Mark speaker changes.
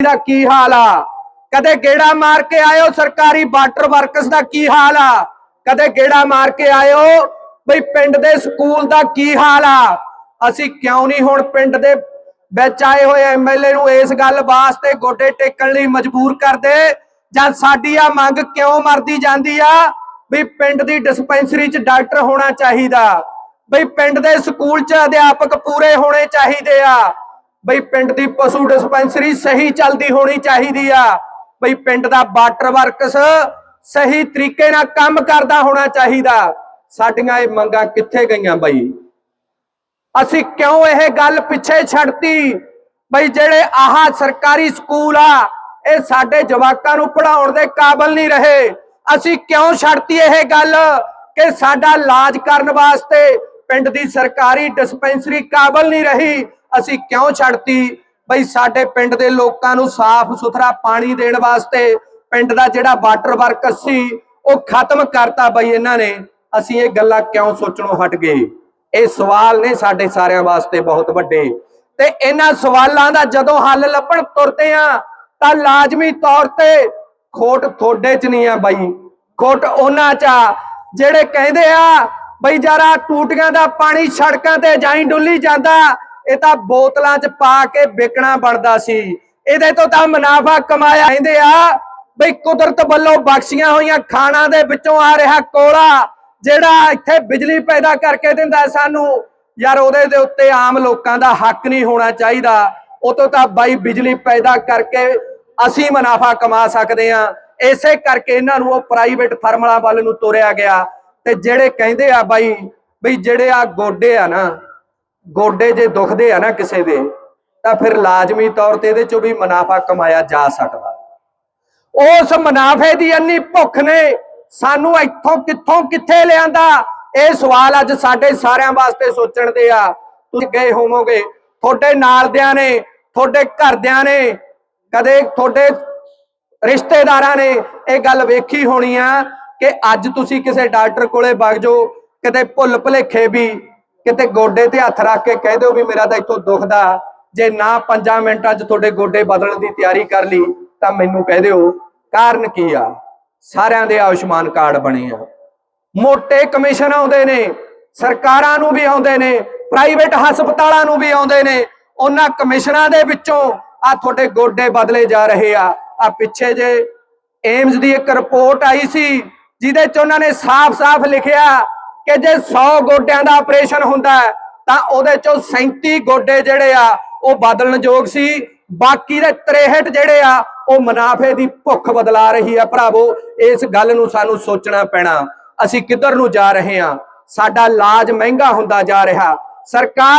Speaker 1: ਦਾ ਕੀ ਹਾਲ ਆ? ਕਦੇ ਗੇੜਾ ਮਾਰ ਕੇ ਆਇਓ ਸਰਕਾਰੀ ਵਾਟਰ ਵਰਕਸ ਦਾ ਕੀ ਹਾਲ ਆ? ਕਦੇ ਗੇੜਾ ਮਾਰ ਕੇ ਆਇਓ ਬਈ ਪਿੰਡ ਦੇ ਸਕੂਲ ਦਾ ਕੀ ਹਾਲ ਆ? ਅਸੀਂ ਕਿਉਂ ਨਹੀਂ ਹੁਣ ਪਿੰਡ ਦੇ ਵਿੱਚ ਆਏ ਹੋਏ ਐਮਐਲਏ ਨੂੰ ਇਸ ਗੱਲ ਵਾਸਤੇ ਗੋਡੇ ਟੇਕਣ ਲਈ ਮਜਬੂਰ ਕਰਦੇ? ਜਾਂ ਸਾਡੀ ਆ ਮੰਗ ਕਿਉਂ ਮਰਦੀ ਜਾਂਦੀ ਆ? ਵੀ ਪਿੰਡ ਦੀ ਡਿਸਪੈਂਸਰੀ 'ਚ ਡਾਕਟਰ ਹੋਣਾ ਚਾਹੀਦਾ। ਬਈ ਪਿੰਡ ਦੇ ਸਕੂਲ 'ਚ ਅਧਿਆਪਕ ਪੂਰੇ ਹੋਣੇ ਚਾਹੀਦੇ ਆ। ਬਈ ਪਿੰਡ ਦੀ ਪਸ਼ੂ ਡਿਸਪੈਂਸਰੀ ਸਹੀ ਚੱਲਦੀ ਹੋਣੀ ਚਾਹੀਦੀ ਆ। ਬਈ ਪਿੰਡ ਦਾ ਵਾਟਰ ਵਰਕਸ ਸਹੀ ਤਰੀਕੇ ਨਾਲ ਕੰਮ ਕਰਦਾ ਹੋਣਾ ਚਾਹੀਦਾ। ਸਾਡੀਆਂ ਇਹ ਮੰਗਾਂ ਕਿੱਥੇ ਗਈਆਂ ਬਈ? ਅਸੀਂ ਕਿਉਂ ਇਹ ਗੱਲ ਪਿੱਛੇ ਛੱਡਤੀ? ਬਈ ਜਿਹੜੇ ਆਹ ਸਰਕਾਰੀ ਸਕੂਲ ਆ, ਇਹ ਸਾਡੇ ਜਵਾਕਾਂ ਨੂੰ ਪੜਾਉਣ ਦੇ ਕਾਬਿਲ ਨਹੀਂ ਰਹੇ। ਅਸੀਂ ਕਿਉਂ ਛੱਡਤੀ ਇਹ ਗੱਲ? ਕਿ ਸਾਡਾ ਇਲਾਜ ਕਰਨ ਵਾਸਤੇ ਪਿੰਡ ਦੀ ਸਰਕਾਰੀ ਡਿਸਪੈਂਸਰੀ ਕਾਬਿਲ ਨਹੀਂ ਰਹੀ। ਅਸੀਂ ਕਿਉਂ ਛੱਡਤੀ? ਬਈ ਸਾਡੇ ਪਿੰਡ ਦੇ ਲੋਕਾਂ ਨੂੰ ਸਾਫ਼ ਸੁਥਰਾ ਪਾਣੀ ਦੇਣ ਵਾਸਤੇ ਪਿੰਡ ਦਾ ਜਿਹੜਾ ਵਾਟਰ ਵਰਕ ਸੀ, ਉਹ ਖਤਮ ਕਰਤਾ ਬਈ ਇਹਨਾਂ ਨੇ। ਅਸੀਂ ਇਹ ਗੱਲਾਂ ਕਿਉਂ ਸੋਚਣੋਂ ਹਟ ਗਏ? ਇਹ ਸਵਾਲ ਨੇ ਸਾਡੇ ਸਾਰਿਆਂ ਵਾਸਤੇ ਬਹੁਤ ਵੱਡੇ। ਤੇ ਇਹਨਾਂ ਸਵਾਲਾਂ ਦਾ ਜਦੋਂ ਹੱਲ ਲੱਭਣ ਤੁਰਦੇ ਆ ਤਾਂ ਲਾਜ਼ਮੀ ਤੌਰ ਤੇ ਖੋਟ ਤੁਹਾਡੇ ਚ ਨਹੀਂ ਆ ਬਾਈ। ਖੋਟ ਉਹਨਾਂ ਚ ਆ, ਜਿਹੜੇ ਕਹਿੰਦੇ ਆ, ਬਈ ਜਰਾ ਟੂਟੀਆਂ ਦਾ ਪਾਣੀ ਸੜਕਾਂ ਤੇ ਜਾਈ ਡੁੱਲੀ ਜਾਂਦਾ ਇਹ ਤਾਂ ਬੋਤਲਾਂ ਚ ਪਾ ਕੇ ਵਿਕਣਾ ਬਣਦਾ ਸੀ। ਇਹਦੇ ਤੋਂ ਤਾਂ ਮੁਨਾਫਾ ਕਮਾਇਆ ਕਹਿੰਦੇ ਆ, ਬਈ ਕੁਦਰਤ ਵੱਲੋਂ ਬਖਸ਼ੀਆਂ ਹੋਈਆਂ ਖਾਣਾ ਦੇ ਵਿੱਚੋਂ ਆ ਰਿਹਾ ਕੋਲਾ, ਜਿਹੜਾ ਇੱਥੇ ਬਿਜਲੀ ਪੈਦਾ ਕਰਕੇ ਦਿੰਦਾ ਸਾਨੂੰ। ਯਾਰ ਉਹਦੇ ਦੇ ਉੱਤੇ ਆਮ ਲੋਕਾਂ ਦਾ ਹੱਕ ਨਹੀਂ ਹੋਣਾ ਚਾਹੀਦਾ। ਉਹ ਤੋਂ ਤਾਂ ਬਾਈ ਬਿਜਲੀ ਪੈਦਾ ਕਰਕੇ ਅਸੀਂ ਮੁਨਾਫਾ ਕਮਾ ਸਕਦੇ ਆ ਇਸੇ ਕਰਕੇ ਇਹਨਾਂ ਨੂੰ ਉਹ ਪ੍ਰਾਈਵੇਟ ਫਰਮਲਾਂ ਵੱਲ ਨੂੰ ਤੋਰਿਆ ਗਿਆ। ਤੇ ਜਿਹੜੇ ਕਹਿੰਦੇ ਆ ਬਾਈ, ਬਈ ਜਿਹੜੇ ਆ ਗੋਡੇ ਆ ਨਾ ਗੋਡੇ ਜੇ ਦੁਖਦੇ ਆ ਨਾ ਕਿਸੇ ਦੇ, ਤਾਂ ਫਿਰ ਲਾਜ਼ਮੀ ਤੌਰ ਤੇ ਇਹਦੇ ਚੋਂ ਵੀ ਮੁਨਾਫਾ ਕਮਾਇਆ ਜਾ ਸਕਦਾ। ਉਸ ਮੁਨਾਫੇ ਦੀ ਇੰਨੀ ਭੁੱਖ ਨੇ, ਸਾਨੂੰ ਇੱਥੋਂ ਕਿੱਥੋਂ ਕਿੱਥੇ ਲਿਆਂਦਾ? ਇਹ ਸਵਾਲ ਅੱਜ ਸਾਡੇ ਸਾਰਿਆਂ ਵਾਸਤੇ ਸੋਚਣ ਦੇ ਆ। ਤੁਸੀਂ ਗਏ ਹੋਵੋਗੇ, ਤੁਹਾਡੇ ਨਾਲਦਿਆਂ ਨੇ, ਤੁਹਾਡੇ ਘਰਦਿਆਂ ਨੇ, ਕਦੇ ਤੁਹਾਡੇ ਰਿਸ਼ਤੇਦਾਰਾਂ ਨੇ ਇਹ ਗੱਲ ਵੇਖੀ ਹੋਣੀ ਆ ਕਿ ਅੱਜ ਤੁਸੀਂ ਕਿਸੇ ਡਾਕਟਰ ਕੋਲੇ ਵਗ ਜਾਓ ਕਿਤੇ ਭੁੱਲ ਭੁਲੇਖੇ ਵੀ ਕਿਤੇ ਗੋਡੇ ਤੇ ਹੱਥ ਰੱਖ ਕੇ ਕਹਿ ਦਿਓ ਵੀ ਮੇਰਾ ਤਾਂ ਇੱਥੋਂ ਦੁਖਦਾ ਜੇ ਨਾ 5 ਮਿੰਟਾਂ 'ਚ ਤੁਹਾਡੇ ਗੋਡੇ ਬਦਲਣ ਦੀ ਤਿਆਰੀ ਕਰ ਲਈ, ਤਾਂ ਮੈਨੂੰ ਕਹਿ ਦਿਓ, ਕਾਰਨ ਕੀ ਆ? ਸਾਰਿਆਂ ਦੇ ਆਯੁਸ਼ਮਾਨ ਕਾਰਡ ਬਣੇ ਆ। ਮੋٹے ਕਮਿਸ਼ਨ ਆਉਂਦੇ ਨੇ, ਸਰਕਾਰਾਂ ਨੂੰ ਵੀ ਆਉਂਦੇ ਨੇ, ਪ੍ਰਾਈਵੇਟ ਹਸਪਤਾਲਾਂ ਨੂੰ ਵੀ ਆਉਂਦੇ ਨੇ। ਉਹਨਾਂ ਕਮਿਸ਼ਨਾਂ ਦੇ ਵਿੱਚੋਂ ਆ ਤੁਹਾਡੇ ਗੋਡੇ ਬਦਲੇ ਜਾ ਰਹੇ ਆ। ਆ ਪਿੱਛੇ ਜੇ ਏਮਸ ਦੀ ਇੱਕ ਰਿਪੋਰਟ ਆਈ ਸੀ, ਜਿਹਦੇ ਚ ਉਹਨਾਂ ਨੇ ਸਾਫ਼-ਸਾਫ਼ ਲਿਖਿਆ ਕਿ ਜੇ 100 ਗੋਡਿਆਂ ਦਾ ਆਪਰੇਸ਼ਨ ਹੁੰਦਾ ਹੈ, ਤਾਂ ਉਹਦੇ ਚੋਂ 37 ਗੋਡੇ ਜਿਹੜੇ ਆ ਉਹ ਬਦਲਣਯੋਗ ਸੀ। ਬਾਕੀ ਦੇ 63 ਜਿਹੜੇ ਆ ਉਹ ਮੁਨਾਫੇ ਦੀ ਭੁੱਖ ਬਦਲਾ ਰਹੀ ਆ ਭਰਾਵੋ। ਇਸ ਗੱਲ ਨੂੰ ਸਾਨੂੰ ਸੋਚਣਾ ਪੈਣਾ। ਅਸੀਂ ਕਿੱਧਰ ਨੂੰ ਜਾ ਰਹੇ ਹਾਂ? ਸਾਡਾ ਇਲਾਜ ਮਹਿੰਗਾ ਹੁੰਦਾ ਜਾ ਰਿਹਾ। ਸਰਕਾਰ